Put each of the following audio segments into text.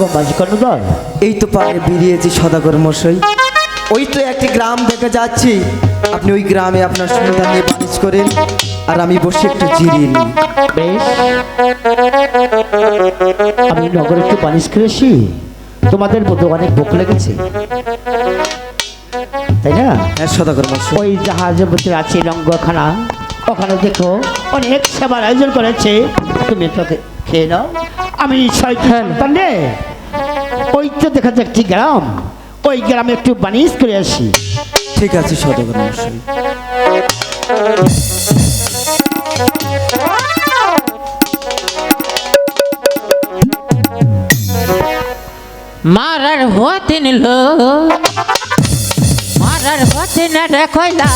রকম বাজি কর্ণদয় এই তো পায়ে বেরিয়েছি সদাগর মশাই। ওই তো একটি গ্রাম দেখে যাচ্ছি। আপনি ওই গ্রামে আপনার সন্তান নিয়ে বানিজ করেন আর আমি বসে একটু জিরিয়ে নিই। বেশ। আমি নগরে একটু বানিশ করেছি তোমাদের মধ্যে অনেক ভোক লেগেছে। তাই না? হ্যাঁ সদাগর মশাই। ওই জাহাজের মধ্যে আছে লঙ্গখানা ওখানে দেখো অনেক সেবার আয়োজন করেছে। তুমি তো খে- খেয়ে নাও। আমি ছয়টি সন্তান রে ওই তো দেখা যায় একটি গ্রাম ওই গ্রামে একটু বানিশ করে আসি। ঠিক আছে সদাগর মশাই মারার হতে নিল মারার হতে না দেখলা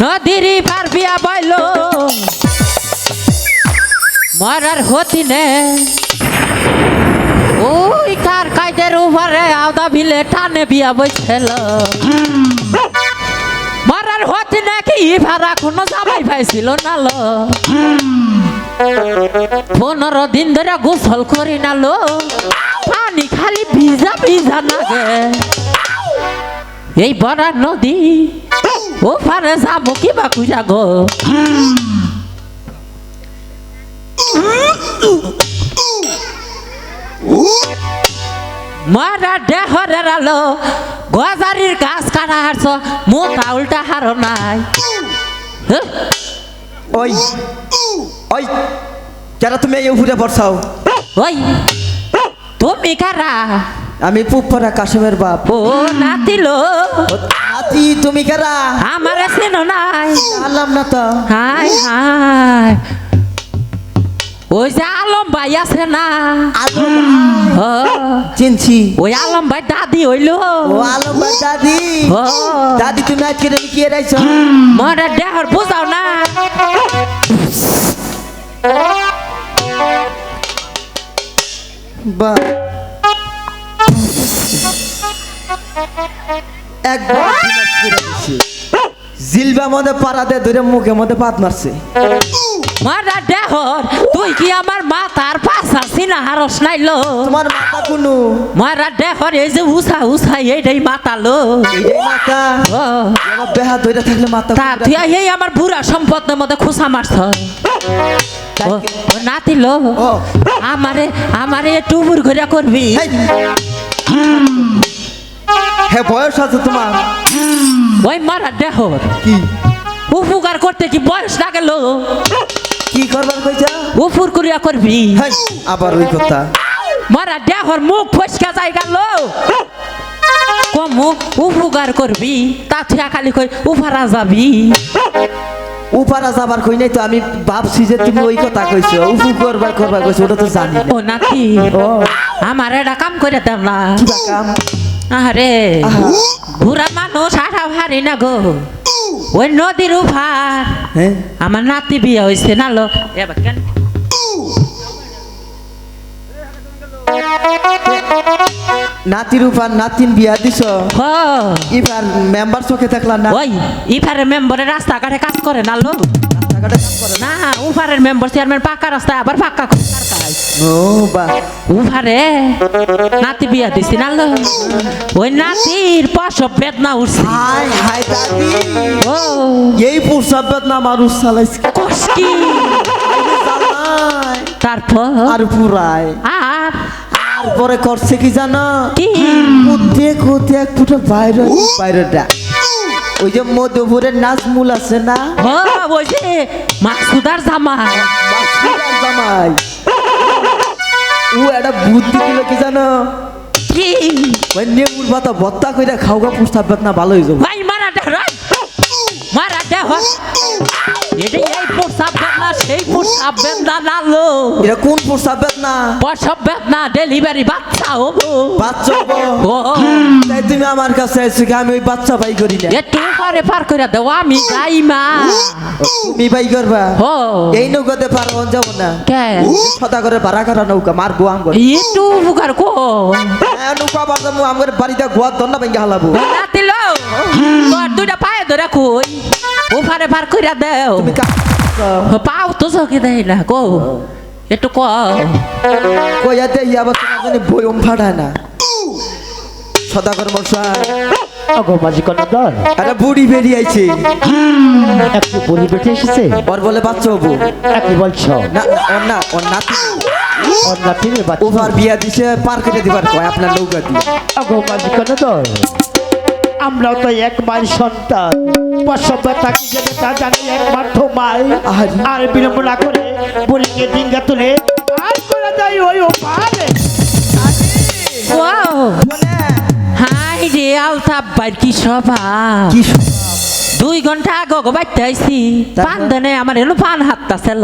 নদীর পার বিয়া বইল মারার হতি নে। ওই কার কাইদের উপরে আওদা বিলে টানে বিয়া বইছিল। মারার হতি নাকি ভাড়া কোনো জামাই পাইছিল না লো। পনেরো দিন ধরে গোসল করি না লো। পানি খালি ভিজা ভিজা লাগে। এই বড় নদী ও পারে যাব কিবা কুজা গো। মারা দেহরে আলো গজারির গাছ কাটা হারছ মোটা উল্টা হারো নাই। হ্যাঁ? ওই ওই যারা তুমি এই উপরে বর্ষাও ওই তুমি কারা? আমি পুপ্পরা কাশেমের বাপ। ও নাতিলো নাতি তুমি কারা? আমার চেনো নাই। আনলাম না তো। হাই হাই ওই যে আলম ভাই আছে না? ও, চিনছি। ওই আলম ভাই দাদি হইল। ও আলম ভাই দাদি। দাদি তুমি আজকে কি এরাইছ? মরে দেহর বুঝাও না। বা একবার। জিলবা মধ্যে পাড়াতে ধরে মুখে মধ্যে পাত মারছে। মরে দেহর তুই কি আমার মাথার পাশা সিনা হারস নাইলো তোমার মাথা কোনো? মরে দেহর এই যে উষা উষা এইটাই মাতালো এইটাই মাথা? ও। আমার বেহা ধরে থাকলে মাথা তা তুই এই আমার বুড়া সম্পদের মধ্যে খুশা মারছ? নাতিল আমারে আমারে একটু উবুর ঘুরে করবি? হ্যাঁ বয়স আছে তোমার? ওই মারা দেহর কি? উপকার করতে কি বয়স না গেল? কি করবার কইছা? উপুর করিয়া করবি। আবার ওই কথা। মারা দেহর মুখ ফসকা যাই গেল। কম উপকার করবি তা তুই খালি কই উফারা যাবি। উপারা যাবার কই নাই তো আমি ভাবছি যে তুমি ওই কথা কইছো উফু করবার করবার কইছো ওটা তো জানি। না ও নাকি? আমার এটা কাম করে দেব না। কাম? আরে। বুড়া মানুষ আঠা ভারি না গো। ওই নদীর হ্যাঁ আমার নাতি বিয়ে হয়েছে না লো? এবার কেন? নাতির উপার নাতিন বিয়া দিছ? হ। এবার মেম্বার চোখে থাকলাম না? ওই ইফারের মেম্বারের রাস্তাঘাটে কাজ করে না লো? রাস্তাঘাটে কাজ করে না। উফারের মেম্বার চেয়ারম্যান পাকা রাস্তায় আবার কাজ। ও বা। উফারে নাতি বিয়া দিছি না লো। ওই নাতির প্রসব বেদনা উঠছে। হাই হাই দাদি। ও। এই প্রসাব না মানুষ চালাইছে কষ্টি। তারপর? আর পুরায়। আর? তারপরে করছে কি জানো? কি? কুদে এক ফুটো বাইরে বাইরেটা ওই যে মধুপুরের নাচ মূল আছে না? ওই যে মাসুদার জামাই। জামাই। ও একটা বুদ্ধি দিল কি জানো? কি? নেবুর পাতা ভত্তা কইরা খাওয়া প্রস্তাব না ভালো হয়ে যাব ভাই মারা এটা এই প্রসাব বেদনা সেই প্রসাব বেদনা না লো এটা কোন প্রস্তাব না প্রসব বেদনা ডেলিভারি বাচ্চা হব বাচ্চা হব। তাই তুমি আমার কাছে আইছো আমি ওই বাচ্চা ভাই করি না? একটু পরে পার করে দেও আমি যাই মা। তুমি ভাই করবা? ও এই নৌকাতে পারব যাব না। কে? সদা করে ভাড়া করা নৌকা মারবো আঙ্গুর। একটু উপকার কো হ্যাঁ নৌকা বাজাবো আমার বাড়িতে গোয়া দন্না ভেঙে হালাবো। নাতিল তোর দুইটা পায়ে ধরে কই? ওপারে পার করে দেও। তুমি কা- পাও তো চোখে দেয় না গো। একটু ক কইয়াতে ইয়াবার তোমার জন্য বয়ম ফাটায় না। সদাগর মশাই। অগো মাঝি কর্ণধর একটা বুড়ি বেরিয়ে আইছে। একটু বলি বেটে এসেছে। ওর বলে বাচ্চা হব। একই বলছো? না না, ওর না ওর নাতি। ওর নাতিনের বাচ্চা। ওভার বিয়া দিছে পার কেটে দিবার কয় আপনার নৌকা দিয়ে। অগো মাঝি কর্ণধর আমরাও তো এক মায়ের সন্তান তাকে যেতে তা জানি একমাত্র মাই। আর? বিলম্ব না করে বলিকে ডিঙ্গা তুলে আর করে ওই পারে হাই রে আলতাপ বাইর কি সভা কি দুই ঘণ্টা আগে গো বাইতে আইছি। পান দেনে আমার এলো পান হাতটা ছিল।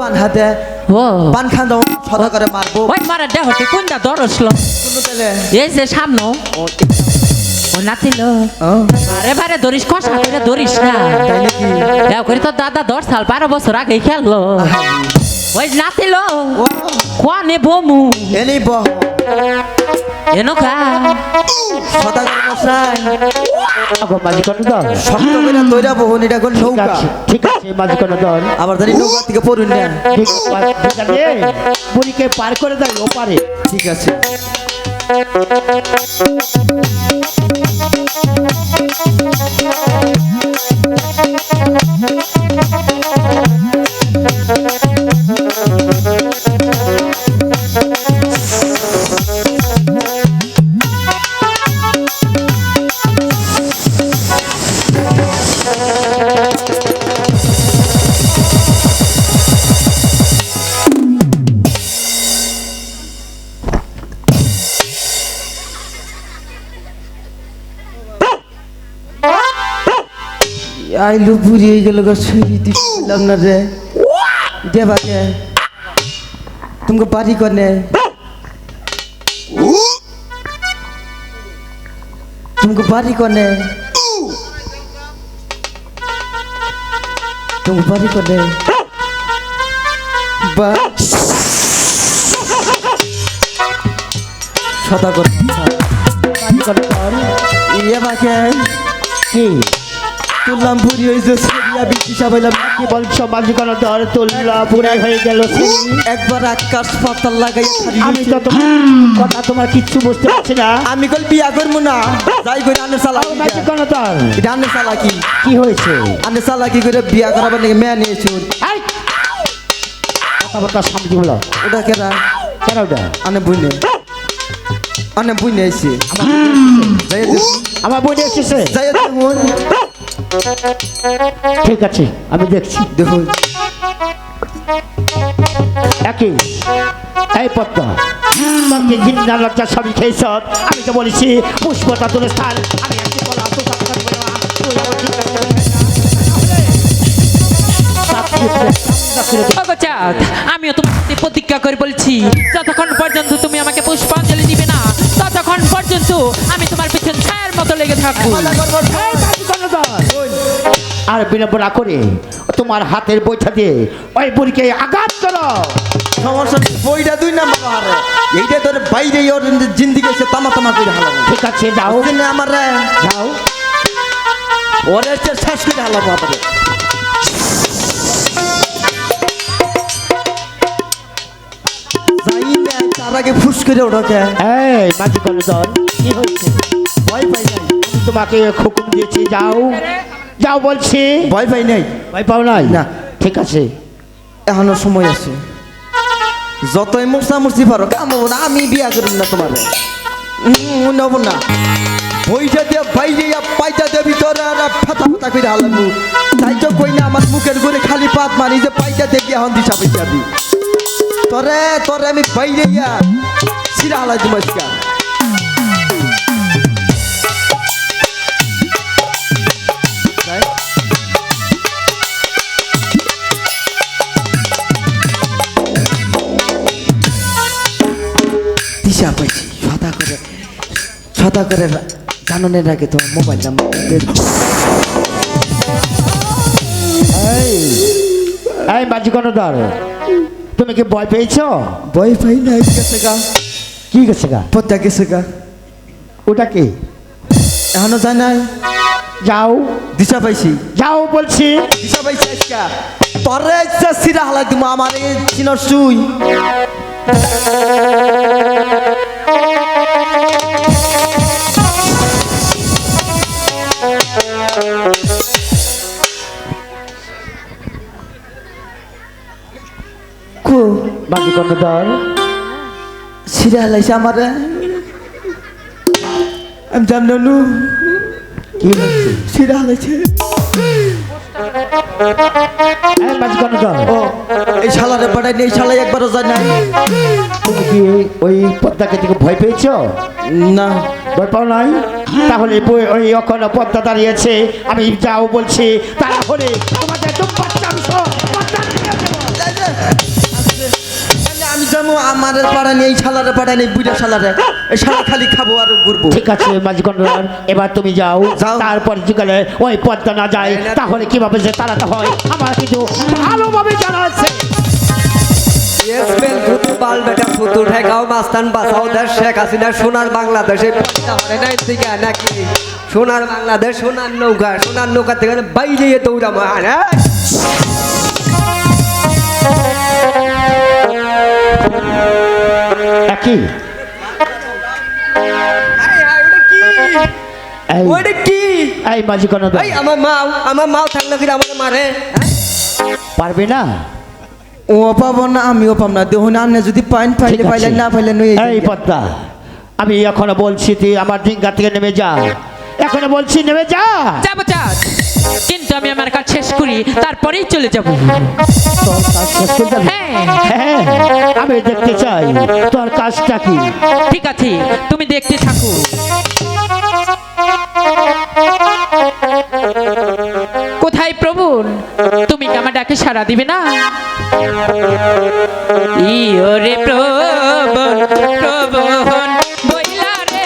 পান হাতে? ও। পান খান দাও সদা করে মারবো। ওই মারা দেহটি কোনটা দরসলো? কোনো তেলে এই যে সামনে। নাতিল আরে বারে ধরিস কষা করে ধরিস না? তাই দেও করে তো দাদা দশ সাল বারো বছর আগে খেললো। ওই নাতিল। ও কোয়ানে বমু? এনেই বহ। এনকা সদাগর মশাই অগো মাঝি কর্ণধর শক্ত করে তৈরা বহুন এটা কোন ঠিক নৌকা। আছে ঠিক আছে মাঝি কর্ণধর আবার জানি নৌকা থেকে পড়ুন না। ঠিক আছে বুড়িকে পার করে দেয় ও পারে ঠিক আছে। Thank you. আইলু বুড়ি হয়ে গেল গো ছুরি দিলাম না রে। দেবাকে। তুমি বাড়ি কনে। তুমি বাড়ি কনে। তুমি বাড়ি কনে। বা সদা করে ইয়ে বাকে কি? তুললাম বুড়ি হয়েছে সেরিয়া বিক্রি সাবাইলাম কি বলছো মাঝি কর্ণধর তুল্লা বুড়াই হয়ে গেল। একবার আকাশ পাতাল লাগাই আমি তো তোমার কথা তোমার কিচ্ছু বুঝতে পারছি না। আমি কল বিয়া করব না? যাই করে আনে চালা ও মাঝি কর্ণধর এটা আনে চালা কি? কি হয়েছে? আনে চালা কি করে বিয়া করাবার নাকি মেয়ে নিয়েছি এই! কথাবার্তা সামনে বলো ওটা কেরা কেন ওটা? আনে বুঝনে আনে আইছি যাই আমার বই এসেছে। যাই দেখুন ঠিক আছে আমি দেখছি দেখুন একই এই পদ্ম তোমাকে ঘিন্না লজ্জা সবই খেয়েছ আমি তো বলেছি পুষ্পতা তুলে স্থান আমি একটি তো আমিও তোমার সাথে প্রতিজ্ঞা করে বলছি যতক্ষণ পর্যন্ত তুমি আমাকে পুষ্পাঞ্জলি দিবে না ততক্ষণ পর্যন্ত আমি তোমার পিছন ছায়ার মতো লেগে থাকব! আর বিলম্ব না করে তোমার হাতের বৈঠা দিয়ে ওই বুড়িকে আঘাত করো। সমস্যা নেই, বইটা দুই নাম্বার। আরে এইটা তোর বাইরে ওর জিন্দিগি এসে তামা তামা করে হালাবো। ঠিক আছে যাও। আমার যাও। ওরে শেষ করে হালাবো আপনাদের তার আগে ফুস করে ওটাকে এই কি হয়েছে ভয় পাই আমি তোমাকে হুকুম দিয়েছি যাও। যাও বলছি। ভয় পাই নাই। ভয় পাও নাই? না। ঠিক আছে। এখনও সময় আছে। যতই মুরসা মুরসি পারো কাম হব না আমি বিয়া করব না তোমার। নেব না। বইটা দিয়ে বাইরে পাইটা দিয়ে ভিতরে আর ফাতা ফাতা করে হালাবো তাই তো কই না আমার মুখের করে খালি পাত মারি যে পাইটা দিয়ে হন দিশা পাইতে আমি তরে তরে আমি বাইরে ইয়া সিরা হালাই দিব দিশা পাইছি সদা করে সদা করে জাননের আগে তোমার মোবাইল নাম্বার এই এই মাঝি কর্ণধর তুমি কি ভয় পেয়েছ? ভয় পাই না গেছে গা? কি গেছে গা? পদ্মা গেছে গা। ওটা কি? এখনও যায় নাই। যাও। দিশা পাইছি। যাও বলছি। দিশা পাইছি আজকা। তোরে ইচ্ছা সিরা হালাই তুমি আমার চিনর সুই কো? বাকি কর্ণধর সিরা হালাইছে আমারে। আমি জানলু কি সিরা হালাইছে বাকি কর্ণধর ও। এই পাঠাই এই শালাই একবারও যায় নাই। তুমি কি ওই পদ্মাকে থেকে ভয় পেয়েছ? না। ভয় পাও নাই? তাহলে ওই অখন পদ্মা দাঁড়িয়েছে। আমি যাও বলছি তাহলে তোমাদের। আমি যাব। আমার পাড়ানি এই শালারে পাড়ানি বুড়া শালারে। এই শালা খালি খাব আর ঘুরবো। ঠিক আছে মাঝি কন্ট্রোলার এবার তুমি যাও। যাও। তারপর জিগালে ওই পদ্মা না যায় তাহলে কীভাবে যে তাড়াতে হয় আমার কিন্তু ভালোভাবে জানা আছে। এসবেল ফুতু বাল বেটা ফুতু ঠেকাও মাস্তান বাঁচাও দেশ শেখ হাসিনা সোনার বাংলাদেশে পয়সা হরে নাই থেকে নাকি? সোনার বাংলাদেশ সোনার নৌকা সোনার নৌকা থেকে বাইরে দৌড়া মার একই? এই। ওইটা কি? এই মাঝি কন্ট্রোলার আমার মাও আমার মাও থাকলে কি আমাকে মারে হ্যাঁ? পারবে না? ও পাবো না আমিও পাব না। দেখুন আপনি যদি পাইন পাইলে পাইলেন না পাইলে এই পদ্মা আমি এখনও বলছি তুই আমার ডিঙ্গা থেকে নেমে যা। এখনও বলছি নেমে যা। যাব চাঁদ কিন্তু আমি আমার কাজ শেষ করি তারপরেই চলে যাব। তোর কাজ শেষ করে যাবি? হ্যাঁ। হ্যাঁ আমি দেখতে চাই। তোর কাজটা কি? ঠিক আছে তুমি দেখতে থাকো। কোথায় প্রবণ তুমি কি আমার ডাকে সাড়া দিবে না? ইয়রে প্রবণ প্রবণ বইলা রে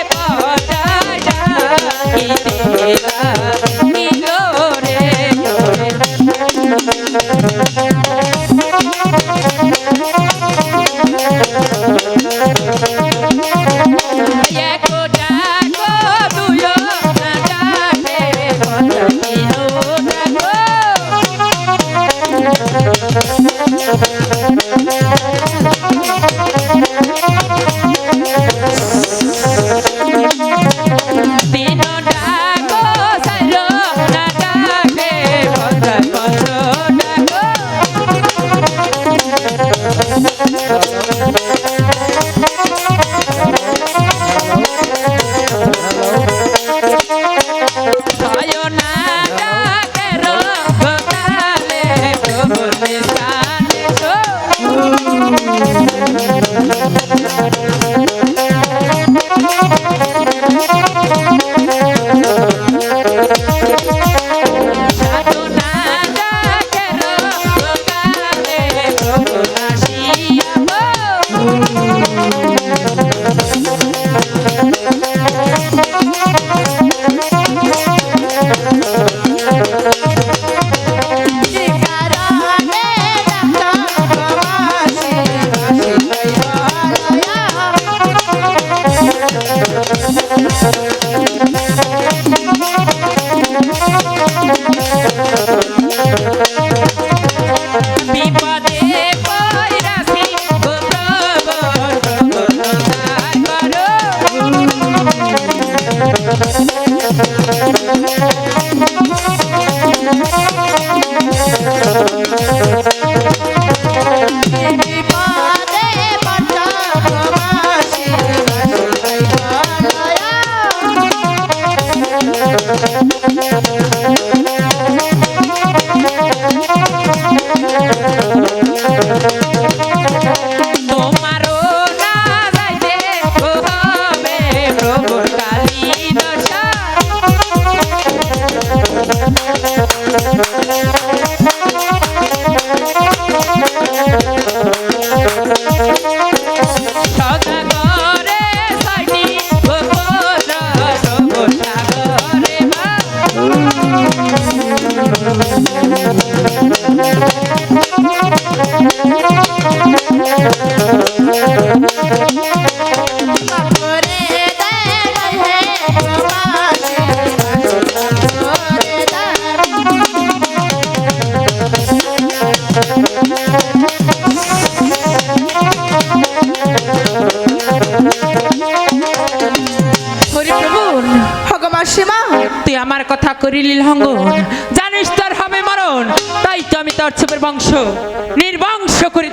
নির্বংশ করে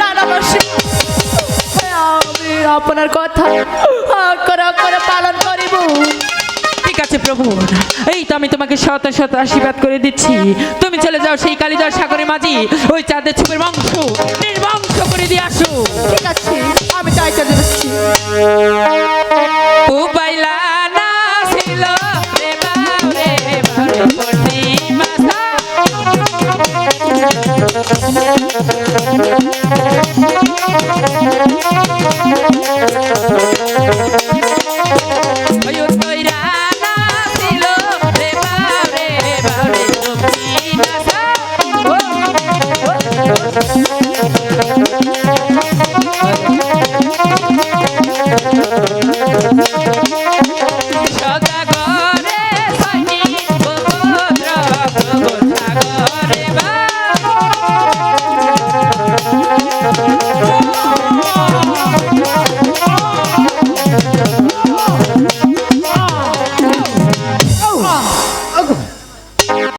আপনার কথা করে পালন করিব। ঠিক আছে প্রভু এই তো আমি তোমাকে শত শত আশীর্বাদ করে দিচ্ছি। তুমি চলে যাও সেই কালীদার সাগরে মাঝি ওই চাঁদের ছবির বংশ নির্বংশ করে দিয়ে আসো। ঠিক আছে আমি তাই চলে যাচ্ছি। ও Thank you.